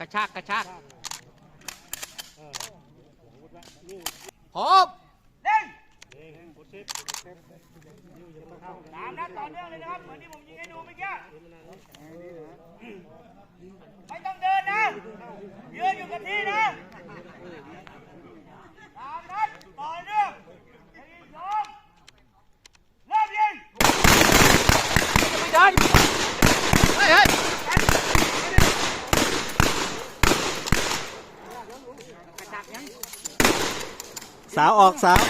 ระชากกระชากพร้อมสามนัดต่อเนื่องเลยนะครับ เหมือนที่ผมยิงให้ดูเมื่อกี้ไม่ต้องเดินนะ ยืนอยู่กับที่นะสามนัดต่อเนื่องสี่สองเริ่มยิง ไม่เดินเฮ้ยเฮ้ย สาวออกสาว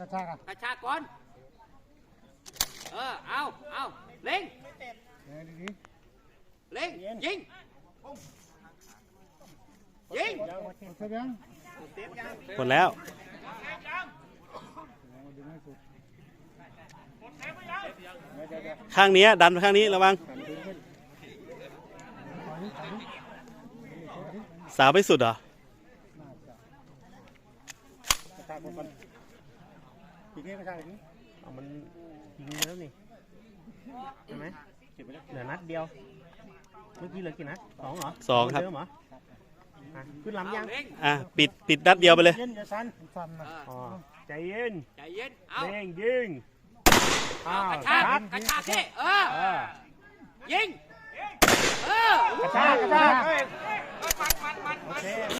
กระชากก่อน เออ เอา เอาเล็งเล็งยิง ยิงหมดแล้ว ข้างเนี้ยดันไปข้างนี้ระวัง สาวไปสุดเหรอเอามันยิงไปแล้วนี่ใช่ไหมเหลือนัดเดียว เมื่อกี้เหลือกี่นัดสองเหรอสองครับเดิมเหรออะขึ้นลำยังเอาเล็งอะปิดปิดนัดเดียวไปเลยเย็นอย่าสั่นเอออ๋อใจเย็นใจเย็นเอาเร่งยิงเอากระชากครับกระชากที่เออเออยิงเออกระชากกระชากมันมันมันมัน